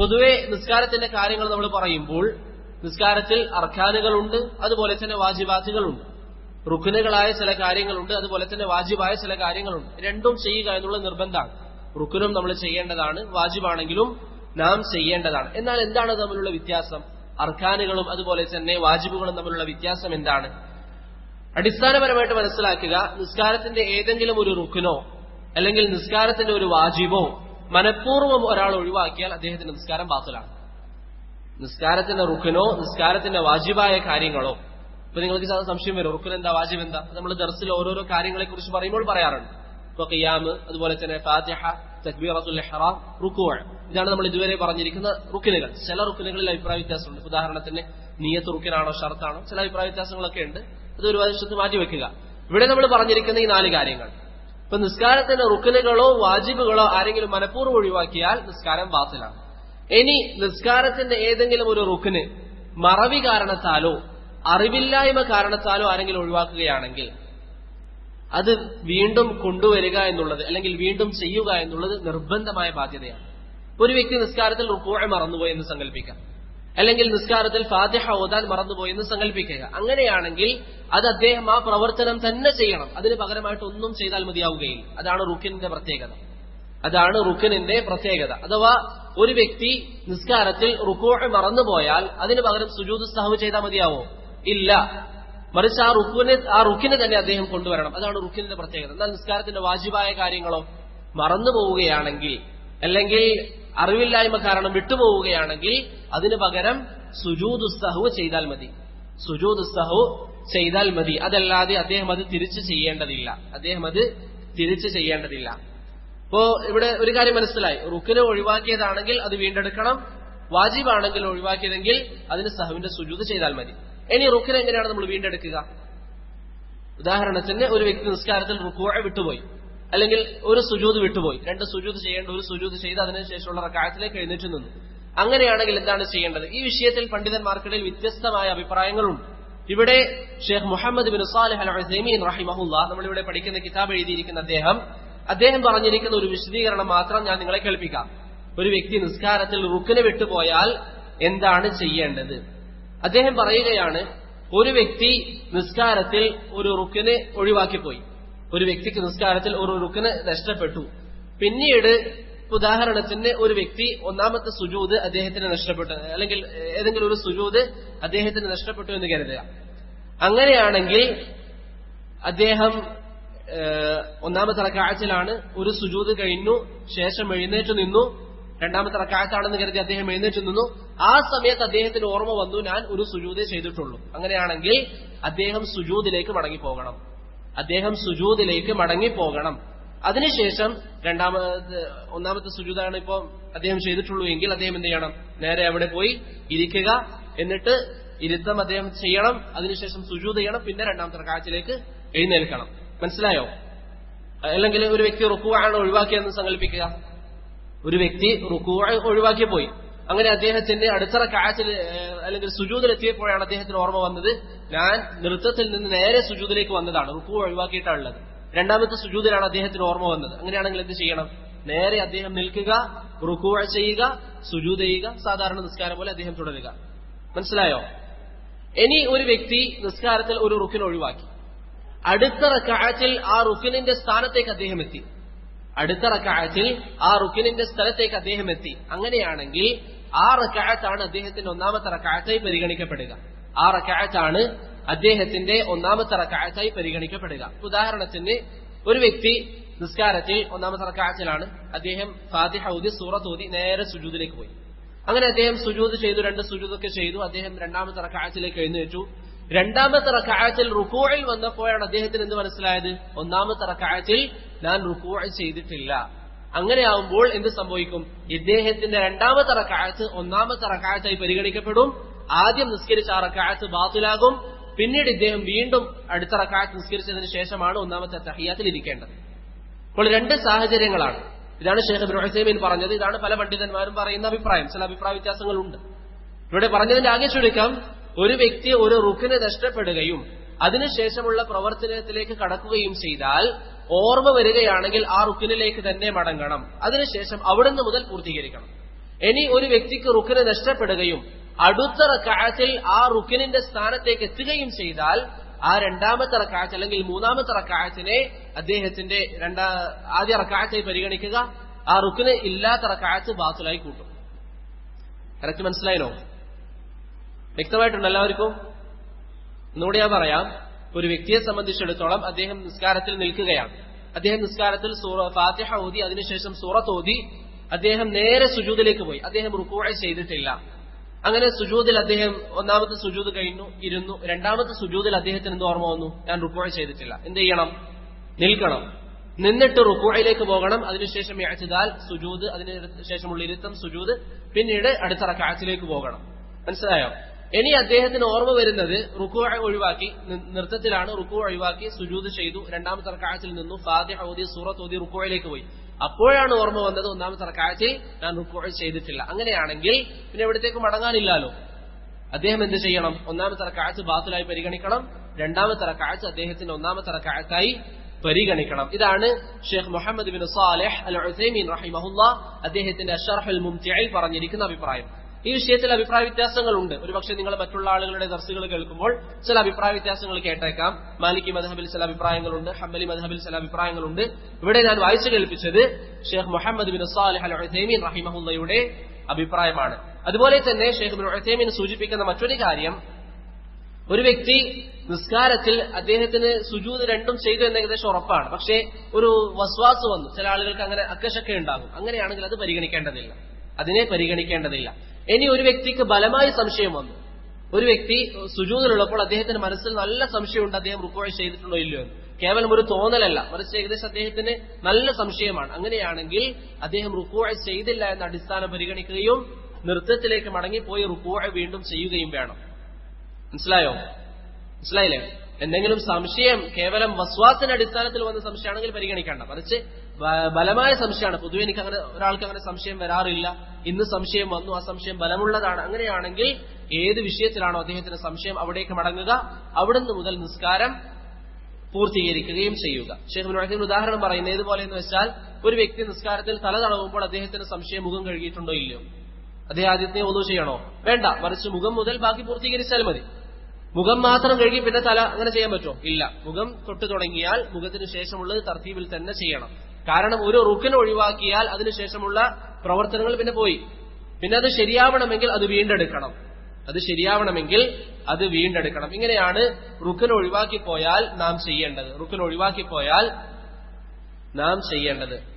പൊതുവെ നിസ്കാരത്തിന്റെ കാര്യങ്ങൾ നമ്മൾ പറയുമ്പോൾ നിസ്കാരത്തിൽ അർഖാനുകളുണ്ട് അതുപോലെ തന്നെ വാജിബാത്തുകളുണ്ട്. റുക്കുനുകളായ ചില കാര്യങ്ങളുണ്ട് അതുപോലെ തന്നെ വാജിബായ ചില കാര്യങ്ങളുണ്ട്. രണ്ടും ചെയ്യുക എന്നുള്ള നിർബന്ധമാണ്. റുക്കുനും നമ്മൾ ചെയ്യേണ്ടതാണ് വാജിബാണെങ്കിലും നാം ചെയ്യേണ്ടതാണ്. എന്നാൽ എന്താണ് തമ്മിലുള്ള വ്യത്യാസം? അർഖാനുകളും അതുപോലെ തന്നെ വാജിബുകളും തമ്മിലുള്ള വ്യത്യാസം എന്താണ്? അടിസ്ഥാനപരമായിട്ട് മനസ്സിലാക്കുക നിസ്കാരത്തിന്റെ ഏതെങ്കിലും ഒരു റുക്കിനോ അല്ലെങ്കിൽ നിസ്കാരത്തിന്റെ ഒരു വാജിബോ മനഃപൂർവം ഒരാൾ ഒഴിവാക്കിയാൽ അദ്ദേഹത്തിന്റെ നിസ്കാരം ബാത്തിലാണ്. നിസ്കാരത്തിന്റെ റുഖനോ നിസ്കാരത്തിന്റെ വാജിബായ കാര്യങ്ങളോ. ഇപ്പൊ നിങ്ങൾക്ക് സംശയം വരും റുഖൻ എന്താ വാജിബ് എന്താ? നമ്മൾ ദർസിൽ ഓരോരോ കാര്യങ്ങളെ കുറിച്ച് പറയുമ്പോൾ പറയാറുണ്ട്. ഇപ്പൊ ഖിയാമ് അതുപോലെ തന്നെ ഫാത്തിഹ തക്ബീറത്തുൽ ഇഹ്റാം റുക്കു. ഇതാണ് നമ്മൾ ഇതുവരെ പറഞ്ഞിരിക്കുന്ന റുക്കിനുകൾ ചില റുക്കിനുകളിൽ അഭിപ്രായ വ്യത്യാസമുണ്ട്. ഉദാഹരണത്തിന് നീയത്ത് റുക്കിനാണോ ഷർത്താണോ? ചില അഭിപ്രായ വ്യത്യാസങ്ങളൊക്കെ ഉണ്ട്. അത് ഒരു വശത്ത് മാറ്റിവെക്കുക ഇവിടെ നമ്മൾ പറഞ്ഞിരിക്കുന്ന ഈ നാല് കാര്യങ്ങൾ. ഇപ്പൊ നിസ്കാരത്തിന്റെ റുക്കിനുകളോ വാജിബുകളോ ആരെങ്കിലും മനഃപൂർവം ഒഴിവാക്കിയാൽ നിസ്കാരം ബാത്തിലാണ്. ഇനി നിസ്കാരത്തിന്റെ ഏതെങ്കിലും ഒരു റുക്കിന് മറവി കാരണത്താലോ അറിവില്ലായ്മ കാരണത്താലോ ആരെങ്കിലും ഒഴിവാക്കുകയാണെങ്കിൽ അത് വീണ്ടും കൊണ്ടുവരിക എന്നുള്ളത് അല്ലെങ്കിൽ വീണ്ടും ചെയ്യുക എന്നുള്ളത് നിർബന്ധമായ ബാധ്യതയാണ്. ഒരു വ്യക്തി നിസ്കാരത്തിൽ റുക്കോഴ മറന്നുപോയി എന്ന് സങ്കല്പിക്കാം അല്ലെങ്കിൽ നിസ്കാരത്തിൽ ഫാത്തിഹ ഓതാൻ മറന്നുപോയി എന്ന് സങ്കല്പിക്കുക. അങ്ങനെയാണെങ്കിൽ അത് അദ്ദേഹം ആ പ്രവർത്തനം തന്നെ ചെയ്യണം. അതിന് പകരമായിട്ട് ഒന്നും ചെയ്താൽ മതിയാവുകയില്ല. അതാണ് റുക്കിന്റെ പ്രത്യേകത. അതാണ് റുക്കിനിന്റെ പ്രത്യേകത. അഥവാ ഒരു വ്യക്തി നിസ്കാരത്തിൽ റുക്കോഴ മറന്നുപോയാൽ അതിന് പകരം സുജൂദ് സഹവ് ചെയ്താൽ മതിയാവോ? ഇല്ല. മറിച്ച് ആ റുക്കിനെ ആ റുക്കിനെ തന്നെ അദ്ദേഹം കൊണ്ടുവരണം. അതാണ് റുക്കിന്റെ പ്രത്യേകത. എന്നാൽ നിസ്കാരത്തിന്റെ വാജിബായ കാര്യങ്ങളോ മറന്നു പോവുകയാണെങ്കിൽ അല്ലെങ്കിൽ അറിവില്ലായ്മ കാരണം വിട്ടുപോവുകയാണെങ്കിൽ അതിന് പകരം സുജൂദ് സഹു ചെയ്താൽ മതി. സുജൂദ് സഹു ചെയ്താൽ മതി. അതല്ലാതെ അദ്ദേഹം അത് തിരിച്ചു ചെയ്യേണ്ടതില്ല. അദ്ദേഹം അത് തിരിച്ചു ചെയ്യേണ്ടതില്ല. ഇപ്പോ ഇവിടെ ഒരു കാര്യം മനസ്സിലായി. റുക്കിനെ ഒഴിവാക്കിയതാണെങ്കിൽ അത് വീണ്ടെടുക്കണം. വാജിബാണെങ്കിൽ ഒഴിവാക്കിയതെങ്കിൽ അതിന് സഹുവിന്റെ സുജൂത് ചെയ്താൽ മതി. ഇനി റുക്കിനെ എങ്ങനെയാണ് നമ്മൾ വീണ്ടെടുക്കുക? ഉദാഹരണത്തിന് ഒരു വ്യക്തി നിസ്കാരത്തിൽ റുക്കുവ വിട്ടുപോയി. അല്ലെങ്കിൽ ഒരു സുജൂത് വിട്ടുപോയി. രണ്ട് സുജൂത് ചെയ്യേണ്ട ഒരു സുജൂത് ചെയ്ത് അതിനുശേഷമുള്ള റക്കായത്തിലേക്ക് എഴുന്നേറ്റ് നിന്നു. അങ്ങനെയാണെങ്കിൽ എന്താണ് ചെയ്യേണ്ടത്? ഈ വിഷയത്തിൽ പണ്ഡിതന്മാർക്കിടയിൽ വ്യത്യസ്തമായ അഭിപ്രായങ്ങളുണ്ട്. ഇവിടെ Sheikh Muhammad bin Salih al Uthaymeen റഹിമഹുല്ല നമ്മളിവിടെ പഠിക്കുന്ന കിതാബ് എഴുതിയിരിക്കുന്ന അദ്ദേഹം അദ്ദേഹം പറഞ്ഞിരിക്കുന്ന ഒരു വിശദീകരണം മാത്രം ഞാൻ നിങ്ങളെ കേൾപ്പിക്കാം. ഒരു വ്യക്തി നിസ്കാരത്തിൽ റുക്കിന് വിട്ടുപോയാൽ എന്താണ് ചെയ്യേണ്ടത്? അദ്ദേഹം പറയുകയാണ് ഒരു വ്യക്തി നിസ്കാരത്തിൽ ഒരു റുക്കിന് ഒഴിവാക്കിപ്പോയി. ഒരു വ്യക്തിക്ക് നിസ്കാരത്തിൽ ഒരു റുക്കിന് നഷ്ടപ്പെട്ടു. പിന്നീട് ഉദാഹരണത്തിന് ഒരു വ്യക്തി ഒന്നാമത്തെ സുജൂത് അദ്ദേഹത്തിന് നഷ്ടപ്പെട്ടു അല്ലെങ്കിൽ ഏതെങ്കിലും ഒരു സുജൂത് അദ്ദേഹത്തിന് നഷ്ടപ്പെട്ടു എന്ന് കരുതുക. അങ്ങനെയാണെങ്കിൽ അദ്ദേഹം ഒന്നാമത്തെ റക്കാഴ്ചയിലാണ് ഒരു സുജൂത് കഴിഞ്ഞു ശേഷം എഴുന്നേറ്റ് നിന്നു. രണ്ടാമത്തെ റക്കാഴ്ചയാണെന്ന് കരുതി അദ്ദേഹം എഴുന്നേറ്റ് നിന്നു. ആ സമയത്ത് അദ്ദേഹത്തിന് ഓർമ്മ വന്നു ഞാൻ ഒരു സുജൂതേ ചെയ്തിട്ടുള്ളൂ. അങ്ങനെയാണെങ്കിൽ അദ്ദേഹം സുജൂതിലേക്ക് മടങ്ങിപ്പോകണം. അദ്ദേഹം സുജൂതിലേക്ക് മടങ്ങിപ്പോകണം. അതിനുശേഷം രണ്ടാമത് ഒന്നാമത്തെ സുജൂതാണ് ഇപ്പോ അദ്ദേഹം ചെയ്തിട്ടുള്ളൂ എങ്കിൽ അദ്ദേഹം എന്ത് ചെയ്യണം? നേരെ അവിടെ പോയി ഇരിക്കുക. എന്നിട്ട് ഇരുത്തം അദ്ദേഹം ചെയ്യണം. അതിനുശേഷം സുജൂത് ചെയ്യണം. പിന്നെ രണ്ടാമത്തെ കാഴ്ചയിലേക്ക് എഴുന്നേൽക്കണം. മനസ്സിലായോ? അല്ലെങ്കിൽ ഒരു വ്യക്തി റുക്കുവാണ് ഒഴിവാക്കിയെന്ന് സങ്കല്പിക്കുക. ഒരു വ്യക്തി റുക്കുവ ഒഴിവാക്കി പോയി. അങ്ങനെ അദ്ദേഹത്തിന്റെ അടുത്തറ കാച്ചിൽ അല്ലെങ്കിൽ സുജൂതിലെത്തിയപ്പോഴാണ് അദ്ദേഹത്തിന് ഓർമ്മ വന്നത് ഞാൻ നൃത്തത്തിൽ നിന്ന് നേരെ സുജൂതിലേക്ക് വന്നതാണ്. റുക്കു ഒഴിവാക്കിയിട്ടാണുള്ളത്. രണ്ടാമത്തെ സുജൂതിലാണ് അദ്ദേഹത്തിന് ഓർമ്മ വന്നത്. അങ്ങനെയാണെങ്കിൽ എന്ത് ചെയ്യണം? നേരെ അദ്ദേഹം നിൽക്കുക റുക്കുവ ചെയ്യുക സുജൂത് ചെയ്യുക സാധാരണ നിസ്കാരം പോലെ അദ്ദേഹം തുടരുക. മനസ്സിലായോ? ഇനി ഒരു വ്യക്തി നിസ്കാരത്തിൽ ഒരു റുക്കിന് ഒഴിവാക്കി. അടുത്ത റക്കാഴത്തിൽ ആ റുക്കിനിന്റെ സ്ഥാനത്തേക്ക് അദ്ദേഹം എത്തി. അടുത്ത റക്കാഴത്തിൽ ആ റുക്കിനിന്റെ സ്ഥലത്തേക്ക് അദ്ദേഹം എത്തി. അങ്ങനെയാണെങ്കിൽ ആ റക്കാഴത്താണ് അദ്ദേഹത്തിന്റെ ഒന്നാമത്തെ റക്കാഴത്തായി പരിഗണിക്കപ്പെടുക. ആ റക്കായത്താണ് അദ്ദേഹത്തിന്റെ ഒന്നാമത്തെ റക്കാഴ്ചയായി പരിഗണിക്കപ്പെടുക. ഉദാഹരണത്തിന് ഒരു വ്യക്തി നിസ്കാരത്തിൽ ഒന്നാമത്തെ റക്കാഴ്ചയിലാണ് അദ്ദേഹം ഫാത്തിഹ ഊതി സൂറത്ത് നേരെ സുജൂദിലേക്ക് പോയി. അങ്ങനെ അദ്ദേഹം സുജൂദ് ചെയ്തു രണ്ട് സുജൂദൊക്കെ ചെയ്തു. അദ്ദേഹം രണ്ടാമത്തെ റക്കാഴ്ചയിലേക്ക് എഴുന്നേറ്റു. രണ്ടാമത്തെ റക്കാഴ്ചയിൽ റുക്കോയിൽ വന്നപ്പോഴാണ് അദ്ദേഹത്തിന് എന്ത് മനസ്സിലായത്? ഒന്നാമത്തെ റക്കാഴ്ചയിൽ ഞാൻ റുക്കോ ചെയ്തിട്ടില്ല. അങ്ങനെയാവുമ്പോൾ എന്ത് സംഭവിക്കും? ഇദ്ദേഹത്തിന്റെ രണ്ടാമത്തെ റക്കാഴ്ച ഒന്നാമത്തെ റക്കാഴ്ചയായി പരിഗണിക്കപ്പെടും. ആദ്യം നിസ്കരിച്ച ആ റക്കാഴ്ച ബാത്തിലാകും. പിന്നീട് ഇദ്ദേഹം വീണ്ടും അടുത്ത റക്കാത്ത് നിസ്കരിച്ചതിന് ശേഷമാണ് ഒന്നാമത്തെ തഹിയാത്തിൽ ഇരിക്കേണ്ടത്. അപ്പോൾ രണ്ട് സാഹചര്യങ്ങളാണ്. ഇതാണ് ഷെയ്ഖ് ഇബ്രാഹിമീൻ പറഞ്ഞത്. ഇതാണ് പല പണ്ഡിതന്മാരും പറയുന്ന അഭിപ്രായം. ചില അഭിപ്രായ വ്യത്യാസങ്ങളുണ്ട്. ഇവിടെ പറഞ്ഞതിന്റെ ആകെ ചുരുക്കം ഒരു വ്യക്തി ഒരു റുഖിനെ നഷ്ടപ്പെടുകയും അതിനുശേഷമുള്ള പ്രവർത്തനത്തിലേക്ക് കടക്കുകയും ചെയ്താൽ ഓർമ്മ വരികയാണെങ്കിൽ ആ റുക്കിനിലേക്ക് തന്നെ മടങ്ങണം. അതിനുശേഷം അവിടുന്ന് മുതൽ പൂർത്തീകരിക്കണം. ഇനി ഒരു വ്യക്തിക്ക് റുഖിനെ നഷ്ടപ്പെടുകയും അടുത്ത റക്കാഴത്തിൽ ആ റുക്കിനിന്റെ സ്ഥാനത്തേക്ക് എത്തുകയും ചെയ്താൽ ആ രണ്ടാമത്തെ റക്കായത്ത് അല്ലെങ്കിൽ മൂന്നാമത്തെ റക്കാഴത്തിനെ അദ്ദേഹത്തിന്റെ രണ്ടാ ആദ്യ റക്കായത്തായി പരിഗണിക്കുക. ആ റുക്കിന് ഇല്ലാത്ത റക്കായത്ത് ബാസിലായി കൂട്ടും. കറക്റ്റ് മനസ്സിലായിനോ വ്യക്തമായിട്ടുണ്ട് എല്ലാവർക്കും? എന്നോട് ഞാൻ പറയാം. ഒരു വ്യക്തിയെ സംബന്ധിച്ചിടത്തോളം അദ്ദേഹം നിസ്കാരത്തിൽ നിൽക്കുകയാണ്. അദ്ദേഹം നിസ്കാരത്തിൽ സൂറ ഫാത്തിഹ ഓതി അതിനുശേഷം സൂറത്ത് ഓതി അദ്ദേഹം നേരെ സുജൂദിലേക്ക് പോയി. അദ്ദേഹം റുക്കോഴ ചെയ്തിട്ടില്ല. അങ്ങനെ സുജൂതിൽ അദ്ദേഹം ഒന്നാമത്തെ സുജൂത് കഴിഞ്ഞു ഇരുന്നു. രണ്ടാമത്തെ സുജൂതിൽ അദ്ദേഹത്തിന് എന്ത് ഓർമ്മ വന്നു? ഞാൻ റുക്കോഴ ചെയ്തിട്ടില്ല. എന്ത് ചെയ്യണം? നിൽക്കണം. നിന്നിട്ട് റുക്കോയിലേക്ക് പോകണം. അതിനുശേഷം ഇഅ്തിദാൽ സുജൂത് അതിന് ശേഷമുള്ള ഇരുത്തം സുജൂത് പിന്നീട് അടുത്ത റക്കാത്തിലേക്ക് പോകണം. മനസ്സിലായോ? ഇനി അദ്ദേഹത്തിന് ഓർമ്മ വരുന്നത് റുക്കു ഒഴിവാക്കി നൃത്തത്തിലാണ് റുക്കു ഒഴിവാക്കി സുജൂത് ചെയ്തു. രണ്ടാമത്തെ റക്കായത്തിൽ നിന്നു ഫാത്തിഹ ഓതി സൂറത്ത് ഓതി റുക്കോയിലേക്ക് പോയി. അപ്പോഴാണ് ഓർമ്മ വന്നത് ഒന്നാമത്തെ റക്കായത്തിൽ ഞാൻ റുക്കോ ചെയ്തിട്ടില്ല. അങ്ങനെയാണെങ്കിൽ പിന്നെ എവിടത്തേക്ക് മടങ്ങാനില്ലല്ലോ. അദ്ദേഹം എന്ത് ചെയ്യണം? ഒന്നാമത്തെ റക്കായത്ത് ബാത്തിലായി പരിഗണിക്കണം. രണ്ടാമത്തെ റക്കായത്ത് അദ്ദേഹത്തിന്റെ ഒന്നാമത്തെ റക്കായത്തായി പരിഗണിക്കണം. ഇതാണ് Sheikh Muhammad bin Saleh al Uthaymeen അദ്ദേഹത്തിന്റെ അഷർഹൽ മുംതിയിൽ പറഞ്ഞിരിക്കുന്ന അഭിപ്രായം. ഈ വിഷയത്തിൽ അഭിപ്രായ വ്യത്യാസങ്ങളുണ്ട്. ഒരുപക്ഷെ നിങ്ങൾ മറ്റുള്ള ആളുകളുടെ ദർസുകൾ കേൾക്കുമ്പോൾ ചില അഭിപ്രായ വ്യത്യാസങ്ങൾ കേട്ടേക്കാം. മാലിക്കി മധബിൽ ചില അഭിപ്രായങ്ങളുണ്ട് ഹംബലി മധബിൽ ചില അഭിപ്രായങ്ങളുണ്ട്. ഇവിടെ ഞാൻ വായിച്ചു കേൾപ്പിച്ചത് Sheikh Muhammad bin Salih al Uthaymeen റഹിമഹുല്ലയുടെ അഭിപ്രായമാണ്. അതുപോലെ തന്നെ ഷെയ്ഖ് ബിൻ ഉസൈമീൻ സൂചിപ്പിക്കുന്ന മറ്റൊരു കാര്യം ഒരു വ്യക്തി നിസ്കാരത്തിൽ അദ്ദേഹത്തിന് സുജൂത് രണ്ടും ചെയ്തു എന്ന് ഏകദേശം ഉറപ്പാണ്. പക്ഷേ ഒരു വസ്വാസ് വന്നു. ചില ആളുകൾക്ക് അങ്ങനെ അക്കശക്ക ഉണ്ടാകും. അങ്ങനെയാണെങ്കിൽ അത് പരിഗണിക്കേണ്ടതില്ല. അതിനെ പരിഗണിക്കേണ്ടതില്ല. ഇനി ഒരു വ്യക്തിക്ക് ബലമായി സംശയം വന്നു. ഒരു വ്യക്തി സുജൂതിലുള്ളപ്പോൾ അദ്ദേഹത്തിന്റെ മനസ്സിൽ നല്ല സംശയമുണ്ട് അദ്ദേഹം റുക്കോഴ് ചെയ്തിട്ടുണ്ടോ ഇല്ലയോ എന്ന്. കേവലം ഒരു തോന്നലല്ല മറിച്ച് ഏകദേശം അദ്ദേഹത്തിന് നല്ല സംശയമാണ്. അങ്ങനെയാണെങ്കിൽ അദ്ദേഹം റുക്കോഴ് ചെയ്തില്ല എന്ന അടിസ്ഥാനം പരിഗണിക്കുകയും നൃത്തത്തിലേക്ക് മടങ്ങിപ്പോയി റുക്കോഴ് വീണ്ടും ചെയ്യുകയും വേണം. മനസ്സിലായോ? മനസ്സിലായില്ലേ? എന്തെങ്കിലും സംശയം കേവലം വസ്വാസിന്റെ അടിസ്ഥാനത്തിൽ വന്ന സംശയമാണെങ്കിൽ പരിഗണിക്കേണ്ട. മറിച്ച് ബലമായ സംശയമാണ്. പൊതുവെ എനിക്ക് അങ്ങനെ ഒരാൾക്ക് അങ്ങനെ സംശയം വരാറില്ല. ഇന്ന് സംശയം വന്നു ആ സംശയം ബലമുള്ളതാണ്. അങ്ങനെയാണെങ്കിൽ ഏത് വിഷയത്തിലാണോ അദ്ദേഹത്തിന് സംശയം അവിടേക്ക് മടങ്ങുക അവിടുന്ന് മുതൽ നിസ്കാരം പൂർത്തീകരിക്കുകയും ചെയ്യുക. ഷെയ്ഖ് ഉദാഹരണം പറയുന്നത് ഏതുപോലെ എന്ന് വെച്ചാൽ ഒരു വ്യക്തി നിസ്കാരത്തിൽ തല തടവുമ്പോൾ അദ്ദേഹത്തിന് സംശയം മുഖം കഴുകിയിട്ടുണ്ടോ ഇല്ലയോ? അദ്ദേഹം ആദ്യത്തെ ഒന്നും ചെയ്യണോ? വേണ്ട. മറിച്ച് മുഖം മുതൽ ബാക്കി പൂർത്തീകരിച്ചാൽ മതി. മുഖം മാത്രം കഴുകി പിന്നെ തല അങ്ങനെ ചെയ്യാൻ പറ്റുമോ? ഇല്ല. മുഖം തൊട്ടു തുടങ്ങിയാൽ മുഖത്തിന് ശേഷമുള്ളത് തർത്തീബിൽ തന്നെ ചെയ്യണം. കാരണം ഒരു റുക്കിനെ ഒഴിവാക്കിയാൽ അതിനുശേഷമുള്ള പ്രവർത്തനങ്ങൾ പിന്നെ പോയി. പിന്നെ അത് ശരിയാവണമെങ്കിൽ അത് വീണ്ടെടുക്കണം. അത് ശരിയാവണമെങ്കിൽ അത് വീണ്ടെടുക്കണം. ഇങ്ങനെയാണ് റുക്കിന് ഒഴിവാക്കി പോയാൽ നാം ചെയ്യേണ്ടത്. റുക്കിന് ഒഴിവാക്കി പോയാൽ നാം ചെയ്യേണ്ടത്.